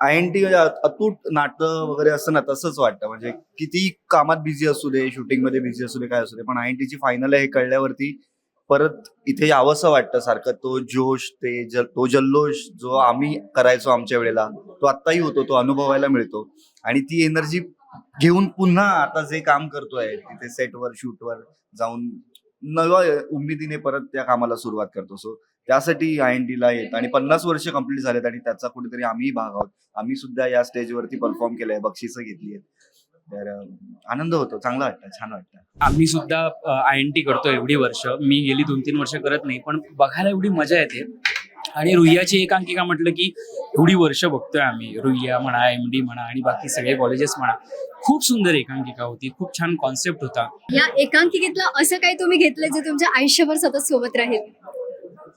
I N T म्हणजे अतूट नाटं वगैरे असं ना तसंच वाटतं. म्हणजे किती कामात बिझी असू दे शूटिंगमध्ये बिझी असू दे काय असू दे पण आय एन टीची फायनल आहे हे कळल्यावरती परत इथे यावंसं वाटतं सारखं. तो जोश ते जल तो जल्लोष जो आम्ही करायचो आमच्या वेळेला तो आत्ताही होतो तो अनुभवायला मिळतो. आणि ती एनर्जी घेऊन पुन्हा आता जे काम करतोय तिथे सेटवर शूटवर जाऊन नव्या उमेदीने परत त्या कामाला सुरुवात करतो. सो त्यासाठी आय एन टीला येत आणि पन्नास वर्ष कंप्लीट झालेत आणि त्याचा कुठेतरी आम्ही भाग आहोत. आम्ही सुद्धा या स्टेजवरती परफॉर्म केलंय बक्षिसं घेतली आहेत. तर आनंद होतो. चांगला वाटतं छान वाटतं. आम्ही सुद्धा आय एन टी करतो एवढी वर्ष. मी गेली दोन तीन वर्ष करत नाही पण बघायला एवढी मजा येते. आणि रुईयाची एकांकिका म्हटलं की एवढी वर्ष बघतोय आम्ही. रुईया म्हणा एम डी म्हणा आणि बाकी सगळे कॉलेजेस म्हणा. खूप सुंदर एकांकिका होती. खूप छान कॉन्सेप्ट होता. या एकांकिकेतलं असं काही तुम्ही घेतलं जे तुमच्या आयुष्यभर सतत सोबत राहील?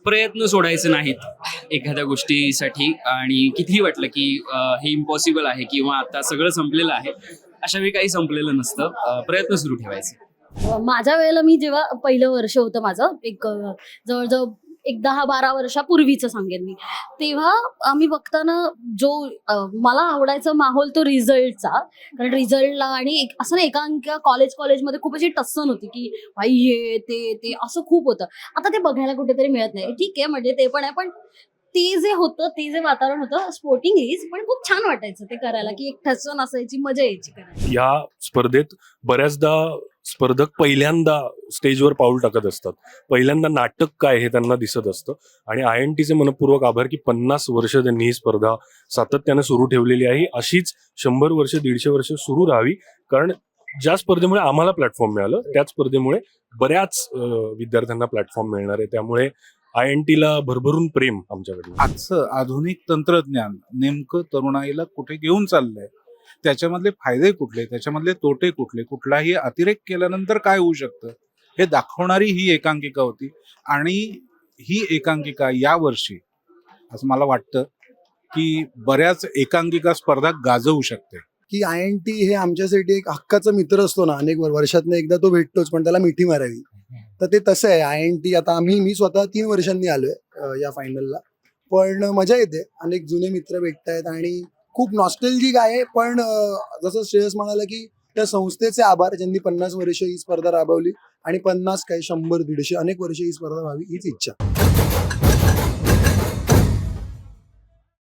प्रयत्न सोडायचे नाहीत एखाद्या गोष्टीसाठी. आणि कितीही वाटलं की हे इम्पॉसिबल आहे किंवा आता सगळं संपलेलं आहे अशा वेळी काही संपलेलं नसतं. प्रयत्न सुरू ठेवायचे. माझ्या वेळेला मी जेव्हा पहिलं वर्ष होतं माझं एक जवळजवळ एक दहा बारा वर्षापूर्वीचं सांगेन मी. तेव्हा आम्ही बघताना जो मला आवडायचा माहोल तो रिझल्टचा. कारण रिझल्टला आणि एक असं ना एकांकिका कॉलेज कॉलेजमध्ये खूप अशी टस्सन होती की भाई हे ते ते असं खूप होतं. आता ते बघायला कुठेतरी मिळत नाही. ठीक आहे म्हणजे ते पण आहे पण ते जे होतं ते जे वातावरण होतं स्पोर्टिंग इज पण खूप छान वाटायचं ते करायला की एक ठसन असायची मजा यायची करायला. या स्पर्धेत बऱ्याचदा स्पर्धक पहिल्यांदा स्टेजवर पाऊल टाकत असतात. पहिल्यांदा नाटक काय हे त्यांना दिसत असतं. आणि आय एन टीचे मनपूर्वक आभार की पन्नास वर्ष त्यांनी ही स्पर्धा सातत्याने सुरू ठेवलेली आहे. अशीच शंभर वर्ष दीडशे वर्ष सुरू राहावी. कारण ज्या स्पर्धेमुळे आम्हाला प्लॅटफॉर्म मिळालं त्याच स्पर्धेमुळे बऱ्याच विद्यार्थ्यांना प्लॅटफॉर्म मिळणार आहे. त्यामुळे आय एन टीला भरभरून प्रेम आमच्याकडे. आजचं आधुनिक तंत्रज्ञान नेमकं तरुणाईला कुठे घेऊन चाललंय? त्याच्यामधले फायदे कुठले? त्याच्यामधले तोटे कुठले? कुठलाही अतिरेक केल्यानंतर काय होऊ शकतं? हे दाखवणारी ही एकांकिका होती. आणि ही एकांकिका या वर्षी असं मला वाटतं की बऱ्याच एकांकिका स्पर्धा गाजवू शकते. की आय एन टी हे आमच्यासाठी एक हक्काचा मित्र असतो ना अनेक वर्षातनं एकदा तो भेटतोच पण त्याला मिठी मारावी. तर ते तसं आहे आय एन टी आता आम्ही मी स्वतः तीन वर्षांनी आलोय या फायनलला पण मजा येते. अनेक जुने मित्र भेटतायत आणि खूप नॉस्टेलजिक आहे पण जसं श्रेयस म्हणाला की त्या संस्थेचे आभार ज्यांनी पन्नास वर्ष ही स्पर्धा राबवली आणि पन्नास काय शंभर दीडशे अनेक वर्ष ही स्पर्धा व्हावी हीच इच्छा.